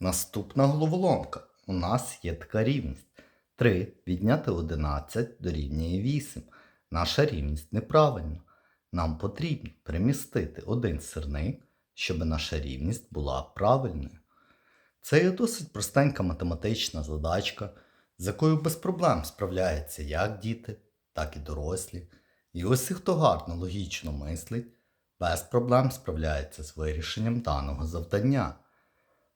Наступна головоломка. У нас є така рівність. 3 відняти 11 дорівнює 8. Наша рівність неправильна. Нам потрібно перемістити один сирник, щоб наша рівність була правильною. Це є досить простенька математична задачка, з якою без проблем справляються як діти, так і дорослі. І ось хто гарно логічно мислить, без проблем справляється з вирішенням даного завдання.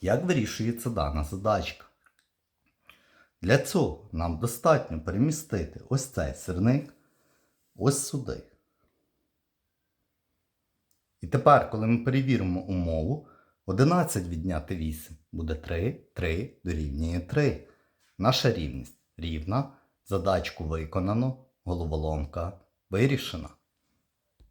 Як вирішується дана задачка? Для цього нам достатньо перемістити ось цей сирник ось сюди. І тепер, коли ми перевіримо умову, 11 відняти 8 буде 3, 3 дорівнює 3. Наша рівність рівна, задачку виконано, головоломка вирішена.